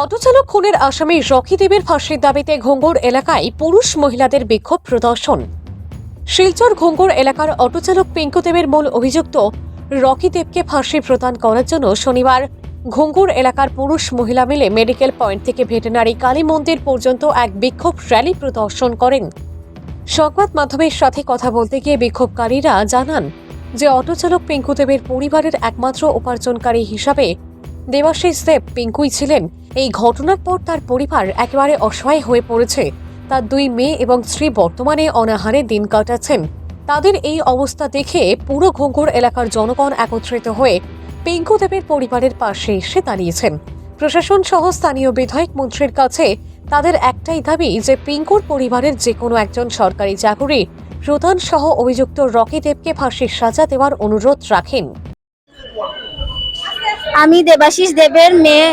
অটোচালক খুনের আসামি রকি দেবের ফাঁসির দাবিতে ঘোঙ্গর এলাকায় পুরুষ মহিলাদের বিক্ষোভ প্রদর্শন। শিলচর ঘোঙ্গর এলাকার অটোচালক পিঙ্কু দেবের মূল অভিযুক্ত রকি দেবকে ফাঁসি প্রদান করার জন্য শনিবার ঘুঙ্গুর এলাকার পুরুষ মহিলা মিলে মেডিকেল পয়েন্ট থেকে ভেটেনারি কালী মন্দির পর্যন্ত এক বিক্ষোভ র্যালি প্রদর্শন করেন। সংবাদ মাধ্যমের সাথে কথা বলতে গিয়ে বিক্ষোভকারীরা জানান যে, অটোচালক পিঙ্কু দেবের পরিবারের একমাত্র উপার্জনকারী হিসাবে দেবাশিস দেব পিঙ্কুই ছিলেন। এই ঘটনার পর তার পরিবার একেবারে অসহায় হয়ে পড়েছে। তার দুই মেয়ে এবং স্ত্রী বর্তমানে অনাহারে দিন কাটাচ্ছেন। তাদের এই অবস্থা দেখে পুরো ঘুঙ্গুর এলাকার জনগণ একত্রিত হয়ে পিঙ্কু দেবের পরিবারের পাশে এসে দাঁড়িয়েছেন। প্রশাসন সহ স্থানীয় বিধায়ক মন্ত্রীর কাছে তাদের একটাই দাবি যে পিঙ্কুর পরিবারের যে কোনো একজন সরকারি চাকুরি, প্রধান সহ অভিযুক্ত রকি দেবকে ফাঁসির সাজা দেওয়ার অনুরোধ রাখেন। আমি দেবাশিস দেবের মেয়ে।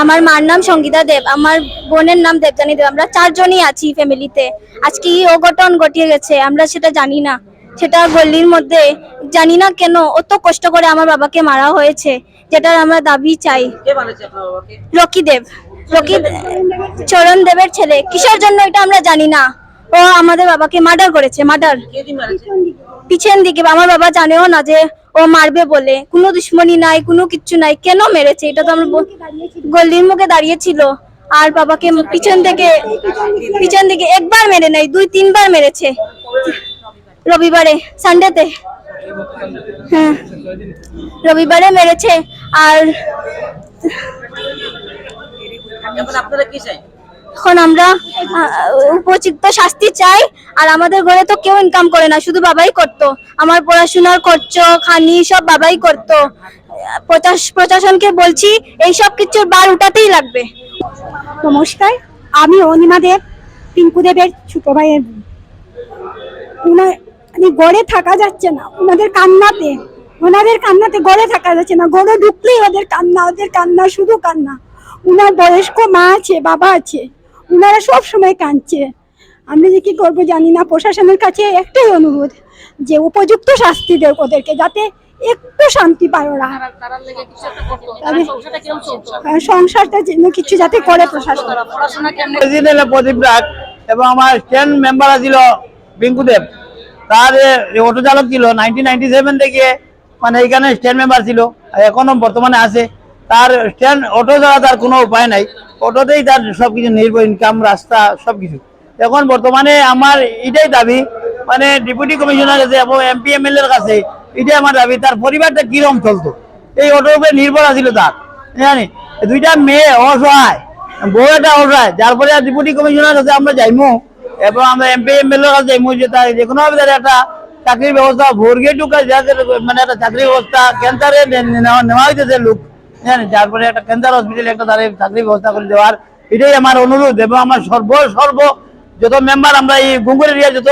আমার মার নাম সঙ্গীতা দেব। আমার বোনের নাম দেবজানী দেব। আমরা চারজনই আছি ফ্যামিলিতে। আজকে এই অঘটন ঘটিয়ে গেছে আমরা সেটা জানি না। সেটা গল্লির মধ্যে জানি না কেন অত কষ্ট করে আমার বাবাকে মারা হয়েছে যেটার আমরা দাবি চাই। রকি দেব। রকি চরণ দেবের ছেলে। কিসের জন্য এটা আমরা জানি না। ও আমাদের বাবাকে মার্ডার করেছে মার্ডার। পিছন দিকে। আমার বাবা জানেও না যে ও মারবে বলে। কোনো দুশ্মনী নাই, কোনো কিচ্ছু নাই। কেন মেরেছে? এটা তো আমরা গল্লির মুখে দাঁড়িয়েছিল আর বাবাকে পিছন থেকে পিছন দিকে একবার মেরে নাই, দুই, তিনবার মেরেছে। রবিবারে সানডেতে হ্যাঁ। রবিবারে মেরেছে। আর আপনারা কি চাই? এখন আমরা উপযুক্ত শাস্তি চাই, আর আমাদের ঘরে তো কেউ ইনকাম করে না, শুধু বাবাই করতো। আমার পড়াশোনার খরচ, খানি সব বাবাই করতো। প্রশাস- প্রশাসনকে বলছি, এই সব কিছুর বার উঠাতেই লাগবে। নমস্কার, আমি অনিমা দেব, পিঙ্কু দেবের ছোট ভাইয়ের উনার মানে গড়ে থাকা যাচ্ছে না, ওনাদের কান্নাতে ওনাদের কান্নাতে গড়ে থাকা যাচ্ছে না, গড়ে ঢুকলেই ওদের কান্না ওদের কান্না শুধু কান্না। উনার বয়স্ক মা আছে, বাবা আছে। উনারা সব সময় কাঁদছে। আমরা যে কি করব জানি না। প্রশাসনের কাছে একটাই অনুরোধ যে উপযুক্ত শাস্তি দেয় ওদেরকে যাতে একটু শান্তি পায় ওরা তারার লেগে কিছু একটা করতো তাদের- সংসারটা যেন কিছু যাতে করে প্রশাসন। পড়াশোনা প্রদীপ রাজ এবং আমার স্ট্যান্ড মেম্বার ছিল পিঙ্কু দেব তার অটো চালক ছিল। নাইনটিন নাইনটি সেভেন থেকে মানে এখানে স্ট্যান্ড মেম্বার ছিল। আর এখনও বর্তমানে আছে। তার স্ট্যান্ড অটো ছাড়া তার কোনো উপায় নাই। অটোতেই তার সব কিছু নির্ভর ইনকাম রাস্তা সব কিছু এখন বর্তমানে আমার এটাই দাবি মানে ডেপুটি কমিশনার কাছে এবং এমপি এমএলএ এর কাছে, এটাই আমার দাবি, তার পরিবারটা কীরকম চলতো? এই অটোর উপরে নির্ভর আছিল তার। জানি? দুইটা মেয়ে অসহায়, বউ একটা অসহায়, যার পরে ডেপুটি কমিশনার কাছে আমরা যাইমু এবং আমরা এমপি এমএলএ কাছে যাইমু যে তার যে কোনো ভাবে তার একটা চাকরির ব্যবস্থা ভর্গে টুকা মানে একটা চাকরির ব্যবস্থা ক্যান্সারে নেওয়া হইতেছে লোক। যার পরে একটা ক্যান্সার হসপিটালে একটা তাদের চাকরির ব্যবস্থা করে দেওয়ার। এটাই আমার অনুরোধ এবং আমার সর্ব সর্ব যত মেম্বার আমরা এই গুঙ্গুর এরিয়া যত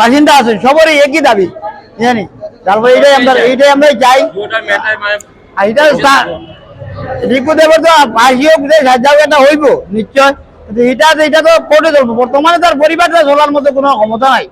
বাসিন্দা আছে সবারই একই দাবি জানি। তারপরে এটাই আমরা এইটাই আমরা চাই। আর এটা রিকু দেবের তো ফাঁসি হোক যে সাহায্য একটা হইব নিশ্চয়। এটা এটা তো কোর্টে চলবো বর্তমানে তার পরিবারটা চলার মতো কোনো ক্ষমতা নাই।